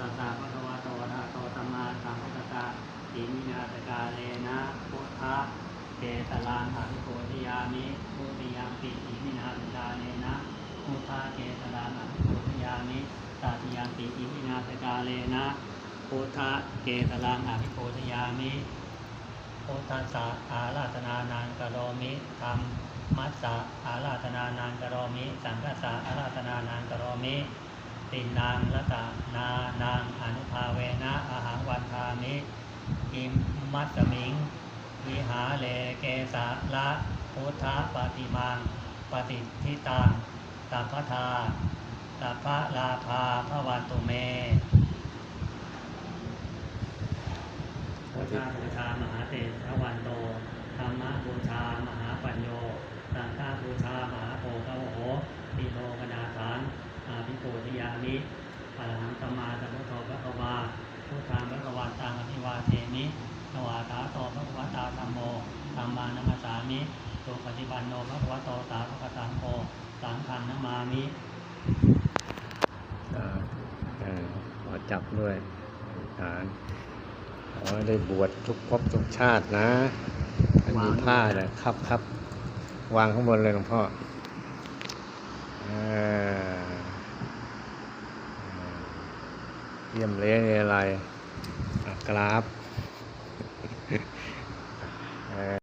ตัสสะภะคะวะโตอะระหะโตสัมมาสัมพุทธัสสะอิมินาสกาเลนะพุทธะเกตลานหาภิโกติยามิพุทธิยามปิอิมินาสกาเลนะพุทธะเกตลานหาภิโกติยามิตาติยามปิอิมินาสกาเลนะพุทธะเกตลานหาภิโกติยามิพุทธัสสะอาราธนานานกโรมิธรรมมัสสะอาราธนานานกโรมิ สังฆสะอาราธนานานกโรมิตินางละตะนานางอนุภาเวนะอาหังวันทามิอิ มัสสมิง วิหาเลเกสะละพุทธปฏิมังปฏิทิตังสัพทาสัพพะลาภาพระวันตุเมพุทธบูชามหาเตชะวันโตธรรมบูชามหาปัญโยสังฆบูชามหาโภคโหปิโลกนาสานอาภิโกติยามิอรหังสัมาสัมพุทโธพระควาพุทธังพระกวันตังอภิวาเทมิ นวาตาโตพระวตาธรรมโมธรรมานัมสสามิสุปฏิปันโนพระควโตสาวกสังโฆสังฆังนามามิขอจับด้วยฐานขอได้บวชทุกภพทุกชาตินะมันมีผ้าเลยครับครับวางข้างบนเลยหลวงพ่ออ่าเยี่ยมเลยอะไรกราบ